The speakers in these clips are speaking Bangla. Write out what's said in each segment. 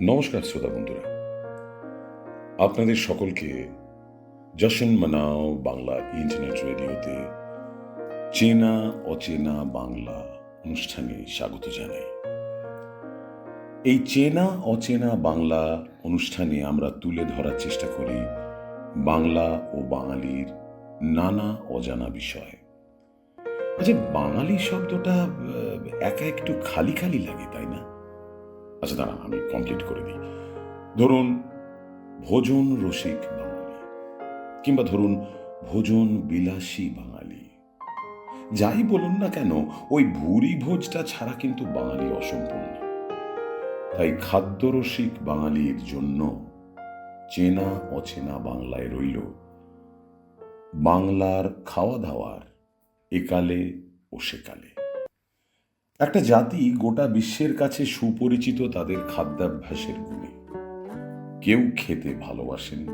নমস্কার শ্রোতা বন্ধুরা। আপনাদের সকলকে জশন মানাও বাংলা ইন্টারনেট রেডিওতে চেনা অচেনা বাংলা অনুষ্ঠানে স্বাগত জানাই। এই চেনা অচেনা বাংলা অনুষ্ঠানে আমরা তুলে ধরার চেষ্টা করি বাংলা ও বাঙালির নানা অজানা বিষয়। আচ্ছা বাঙালি শব্দটা একা একটু খালি খালি লাগে, তাই না? আচ্ছা দাঁড়ান, আমি কমপ্লিট করে দিই। ধরুন, ভোজন রসিক বাঙালি, কিংবা ধরুন, ভোজন বিলাসী বাঙালি। যাই বলুন না কেন, ওই ভুরি ভোজটা ছাড়া কিন্তু বাঙালি অসম্পূর্ণ। তাই খাদ্যরসিক বাঙালির জন্য চেনা অচেনা বাংলায় রইল, বাংলার খাওয়া দাওয়ার একালে ও সেকালে। একটা জাতি গোটা বিশ্বের কাছে সুপরিচিত তাদের খাদ্যাভ্যাসের গুণে। কেউ খেতে ভালোবাসেন,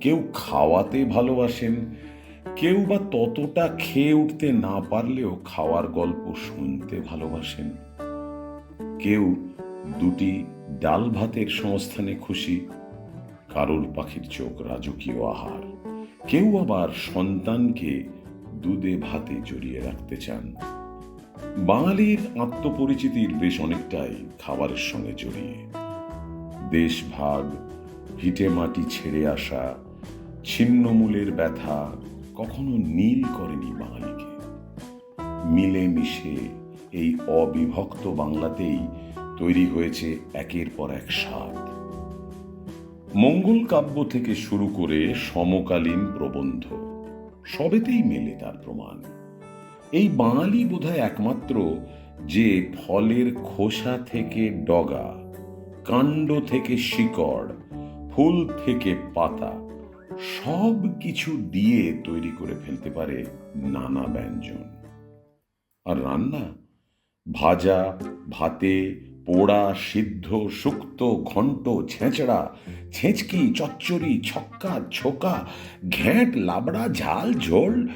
কেউ খাওয়াতে ভালোবাসেন, কেউ বা ততটা খেয়ে উঠতে না পারলেও খাওয়ার গল্প শুনতে ভালোবাসেন। কেউ দুটি ডাল ভাতের সংস্থানে খুশি, কারোর পাখির চোখ রাজকীয় আহার। কেউ আবার সন্তানকে দুধে ভাতে জড়িয়ে রাখতে চান। বাঙালির আত্মপরিচিতির বেশ অনেকটাই খাবারের সঙ্গে জড়িয়ে। দেশ ভাগ, ভিটে মাটি ছেড়ে আসা ছিন্নমূলের ব্যথা কখনো নীল করেনি বাঙালিকে। মিলে মিশে এই অবিভক্ত বাংলাতেই তৈরি হয়েছে একের পর এক স্বাদ। মঙ্গল কাব্য থেকে শুরু করে সমকালীন প্রবন্ধ, সবেতেই মেলে তার প্রমাণ। এই বাঙালি বোধহয় একমাত্র যে ফলের খোসা থেকে ডগা, কাণ্ড থেকে শিকড়, ফুল থেকে পাতা, সব কিছু দিয়ে তৈরি করে ফেলতে পারে নানা ব্যঞ্জন। আর রান্না? ভাজা, ভাতে, পোড়া, সিদ্ধ, শুক্ত, ঘন্ট, ছেঁচড়া, ছেঁচকি, চচ্চড়ি, ছক্কা, ছোকা, ঘ্যাঁট, লাবড়া, ঝাল, ঝোল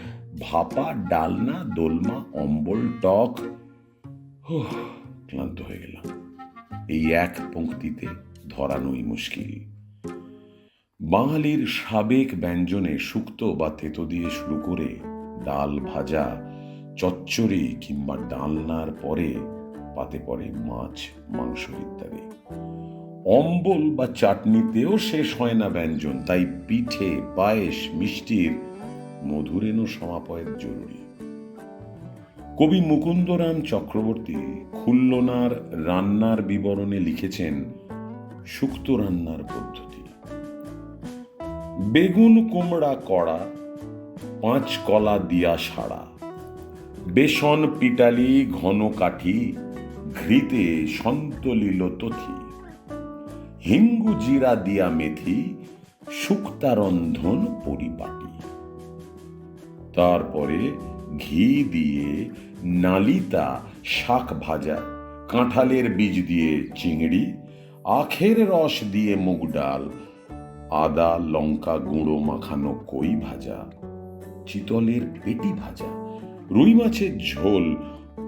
ভাপা, ডালনা, দোলমা, অম্বল, টক। ক্লান্ত হয়ে গেলাম। এই এক পংক্তিতে ধরানোই মুশকিল। বাঙালির সাবেক ব্যঞ্জনে শুক্ত বা তেতো দিয়ে শুরু করে ডাল ভাজা, চচ্চড়ি কিংবা ডালনার পরে পাতে পড়ে মাছ, মাংস ইত্যাদি। অম্বল বা চাটনিতেও শেষ হয় না ব্যঞ্জন, তাই পিঠে, পায়েস, মিষ্টির মধুরেণ সমাপয়ের জরুরি। কবি মুকুন্দরাম চক্রবর্তী খুল্লনার রান্নার বিবরণে লিখেছেন সুক্ত রান্নার পদ্ধতি। বেগুন কুমড়া কড়া, পাঁচ কলা দিয়া সাড়া, বেসন পিটালি ঘন কাঠি, ঘৃতে সন্তলিল তথি, হিঙ্গু জিরা দিয়া মেথি, শুক্তারন্ধন পরিপাটি। তারপরে ঘি দিয়ে নালিতা শাক ভাজা, কাঁঠালের বীজ দিয়ে চিংড়ি, আখের রস দিয়ে মুগ ডাল, আদা, লঙ্কা, গুঁড়ো, মাখানো কই ভাজা, চিতলের পেটি ভাজা, রুই মাছের ঝোল,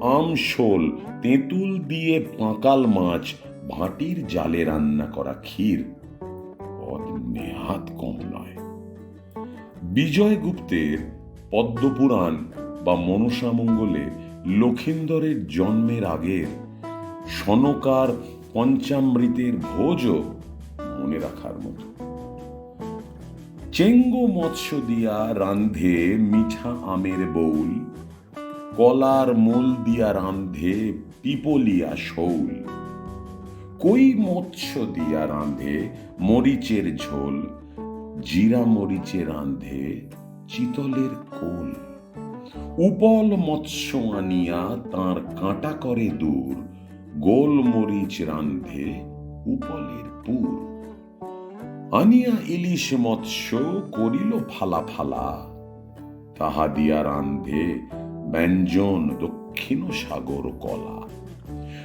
আম শোল, তেঁতুল দিয়ে পাঁকাল মাছ, ভাটির জালে রান্না করা ক্ষীর। পদ নেহাত কম নয়। বিজয় গুপ্তের পদ্মপুরাণ বা মনসামঙ্গলে লক্ষিন্দরের জন্মের আগের সনকার পঞ্চামৃতের ভোজও মনে রাখার মতো। চেঙ্গো মৎস্য দিয়া রান্ধে মিঠা আমের বউল, কলার মূল দিয়া রান্ধে পিপলিয়া শৌল। কই মৎস্য দিয়া রান্ধে মরিচের ঝোল, জিরা মরিচে রান্ধে চিতলের কোল। উপল মৎস্য আনিয়া তার কাঁটা করে দূর গোল মরিচ রান্ধে উপলের পুর। আনিয়া ইলিশ মৎস্য করিল ফালা ফালা, তাহা দিয়া রান্ধে ব্যঞ্জন দক্ষিণ সাগর কলা।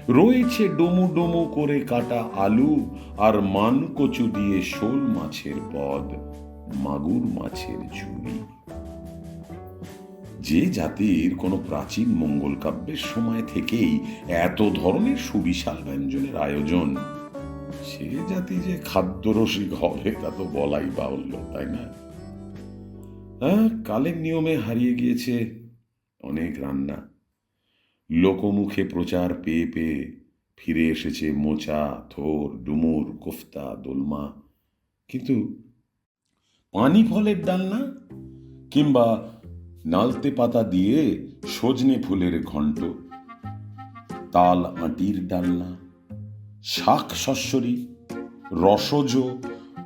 রয়েছে ডুমু ডুমু করে কাটা আলু আর মান কচু দিয়ে শোল মাছের পদ। মাগুর মাছের ঝুড়ি যে জাতির কোনো প্রাচীন মঙ্গল কাব্যের সময় থেকেই এত ধরনের সুবিশাল ব্যঞ্জনের আয়োজন, সে জাতি যে খাদ্যরসিক হবে তা তো বলাই বাহুল্য, তাই না? হ্যাঁ কালের নিয়মে হারিয়ে গিয়েছে অনেক রান্না। লোকমুখে প্রচার পেয়ে পেয়ে ফিরে এসেছে মোচা, থোর, ডুমুর, কোফতা, দোলমা। কিন্তু পানি ফলের ডালনা কিংবা নালতে পাতা দিয়ে সজনে ফুলের ঘণ্ট, তাল আঁটির ডালনা, শাক শস্যরি, রসজ,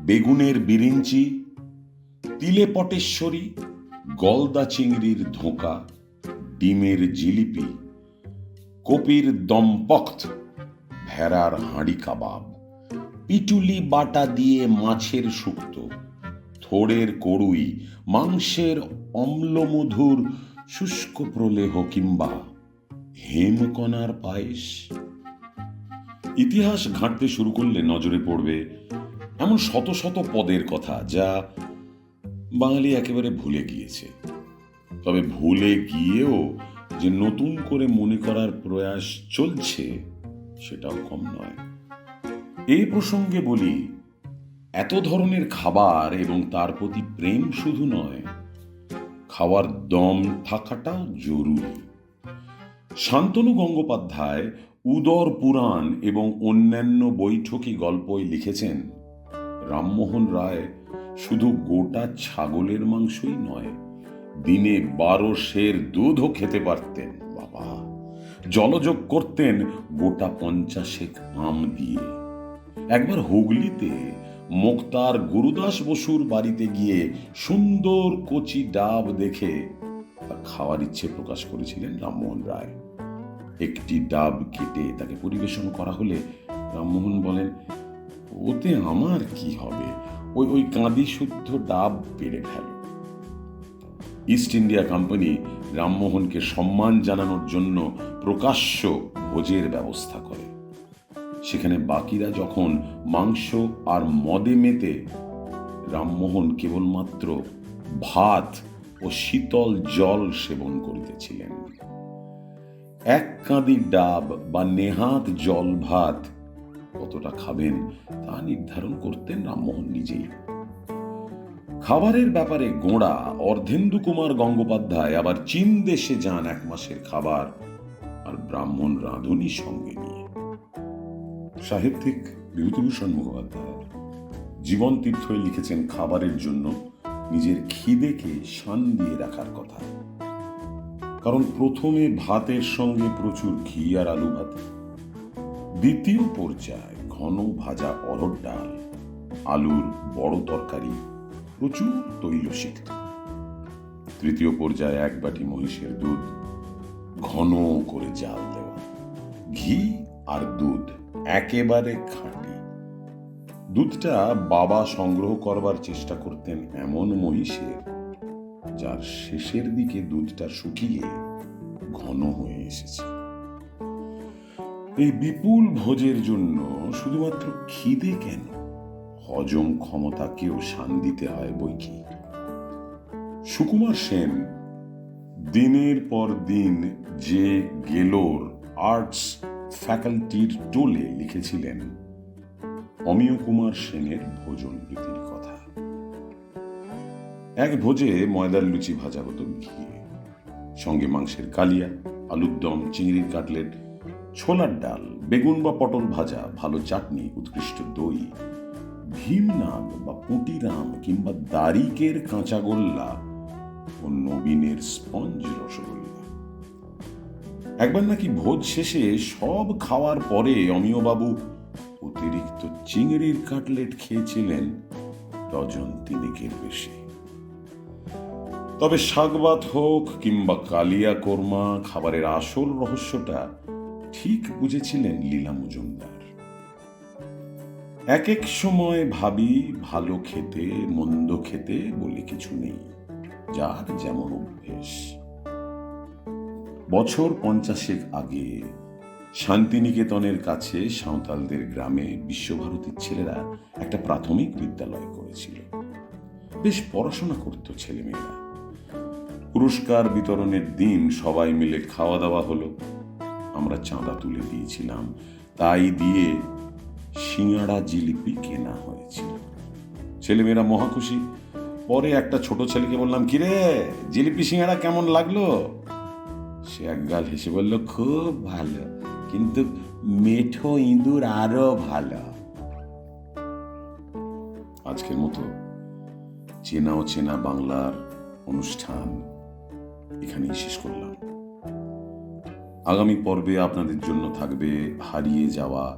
বেগুনের বিরিঞ্চি, তিলে পটেশ্বরী, গলদা চিংড়ির ধোঁকা, ডিমের জিলিপি, কপির দমপক্ত, ভেড়ার হাঁড়ি কাবাব, পিটুলি বাটা দিয়ে মাছের শুক্তো থোড়ের কড়ুই, মাংসের অম্লমধুর শুষ্ক প্রলেহ কিংবা হেমকণার পায়েস। ইতিহাস ঘাঁটতে শুরু করলে নজরে পড়বে এমন শত শত পদের কথা যা বাঙালি একেবারে ভুলে গিয়েছে। তবে ভুলে গিয়েও যে নতুন করে মনে করার প্রয়াস চলছে, সেটাও কম নয়। এই প্রসঙ্গে বলি এত ধরনের খাবার এবং তার প্রতি প্রেম শুধু নয়, খাওয়ার দম থাকাটাও জরুরি। শান্তনু গঙ্গোপাধ্যায় উদর পুরাণ এবং অন্যান্য বৈঠকি গল্পই লিখেছেন, রামমোহন রায় শুধু গোটা ছাগলের মাংসই নয়, দিনে বারো সের দুধও খেতে পারতেন, বাবা। জলযোগ করতেন গোটা পঞ্চাশেক আম দিয়ে। একবার হুগলিতে মোক্তার গুরুদাস বসুর বাড়িতে গিয়ে সুন্দর কচি ডাব দেখে তার খাওয়ার ইচ্ছে প্রকাশ করেছিলেন রামমোহন রায়। একটি ডাব কেটে তাকে পরিবেশন করা হলে রামমোহন বলেন, ওতে আমার কি হবে? ওই ওই কাঁদি শুদ্ধ ডাব পেরে ফেল। ইস্ট ইন্ডিয়া কোম্পানি রামমোহনকে সম্মান জানানোর জন্য প্রকাশ্য ভোজের ব্যবস্থা করে। সেখানে বাকিরা যখন মাংস আর মদে মেতে, রামমোহন কেবলমাত্র ভাত ও শীতল জল সেবন করিতেছিলেন। এক কাঁদি ডাব বা নেহাত জল ভাত কতটা খাবেন তা নির্ধারণ করতেন রামমোহন নিজেই। খাবারের ব্যাপারে গোড়া, অর্ধেন্দু কুমার গঙ্গোপাধ্যায় আবার চীন দেশে যান এক মাসের খাবার আর ব্রাহ্মণ রাঁধুনি সঙ্গে নিয়ে। সাহিত্যিক বিভূতিভূষণ মুখোপাধ্যায় জীবন তীর্থই লিখেছেন খাবারের জন্য নিজের খিদেকে শান দিয়ে রাখার কথা। কারণ প্রথমে ভাতের সঙ্গে প্রচুর ঘি আর আলু ভাত, দ্বিতীয় পর্যায়ে ঘন ভাজা অরড় ডাল, আলুর বড় তরকারি, প্রচুর তৈলসিক্ত তৃতীয় পর্যায়ে এক বাটি মহিষের দুধ, ঘন করে জাল দেওয়া, ঘি আর দুধ। একেবারে খাঁটি। দুধটা বাবা সংগ্রহ করবার চেষ্টা করতেন এমন মহিষের যার শেষের দিকে দুধটা শুকিয়ে ঘন হয়ে এসেছে। এই বিপুল ভোজের জন্য শুধুমাত্র খিদে কেন? হজম ক্ষমতাকেও শান দিতে হয় বই কি সুকুমার সেন, দিনের পর দিন যে গেলোর আর্টস ফ্যাকাল্টির টোলে লিখেছিলেন অমিয় কুমার সেনের ভোজন রীতির কথা। এক ভোজে ময়দার লুচি ভাজা হতো ঘিয়ে, সঙ্গে মাংসের কালিয়া, আলুর দম, চিংড়ির কাটলেট, ছোলার ডাল, বেগুন বা পটল ভাজা, ভালো চাটনি, উৎকৃষ্ট দই ভীমনাগ বা পুঁটিরাম কিংবা দারিকের কাঁচাগোল্লা ও নবীনের স্পঞ্জ রসগোল্লা। একবার নাকি ভোজ শেষে সব খাওয়ার পরে অমিয়বাবু অতিরিক্ত চিংড়ির কাটলেট খেয়েছিলেন ডজন তিনেকের বেশি। তবে শাকবাত হোক কিংবা কালিয়া কোরমা, খাবারের আসল রহস্যটা ঠিক বুঝেছিলেন লীলা মজুমদার। এক এক সময় ভাবি, ভালো খেতে, মন্দ খেতে বলে কিছু নেই, যার যেমন অভ্যেস। বছর পঞ্চাশেক আগে শান্তিনিকেতনের কাছে সাঁওতালদের গ্রামে বিশ্বভারতীর ছেলেরা একটা প্রাথমিক বিদ্যালয় করেছিল। বেশ পড়াশোনা করত ছেলেমেয়েরা। পুরস্কার বিতরণের দিন সবাই মিলে খাওয়া দাওয়া হলো। আমরা চাঁদা তুলে দিয়েছিলাম। তাই দিয়ে সিঙাড়া জিলিপি কেনা হয়েছিল। ছেলেমেয়েরা মহাখুশি। পরে একটা ছোট ছেলেকে বললাম, কিরে, জিলিপি, সিঙাড়া কেমন লাগল? সে একগাল হেসে বলল, খুব ভালো। কিন্তু মেঠো ইঁদুর আরও ভালো। আজকের মতো চেনা ও চেনা বাংলার অনুষ্ঠান এখানেই শেষ করলাম। আগামী পর্বে আপনাদের জন্য থাকবে হারিয়ে যাওয়া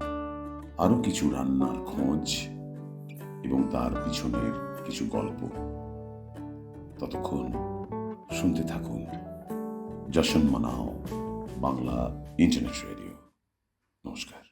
আরও কিছু রান্নার খোঁজ এবং তার পিছনের কিছু গল্প। ততক্ষণ শুনতে থাকুন। যশন মানাও বাংলা ইন্টারনেট রেডিও নমস্কার